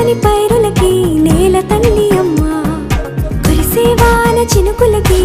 పచ్చని పైరులకి నేల తల్లి అమ్మ. కురిసే వాన చినుకులకి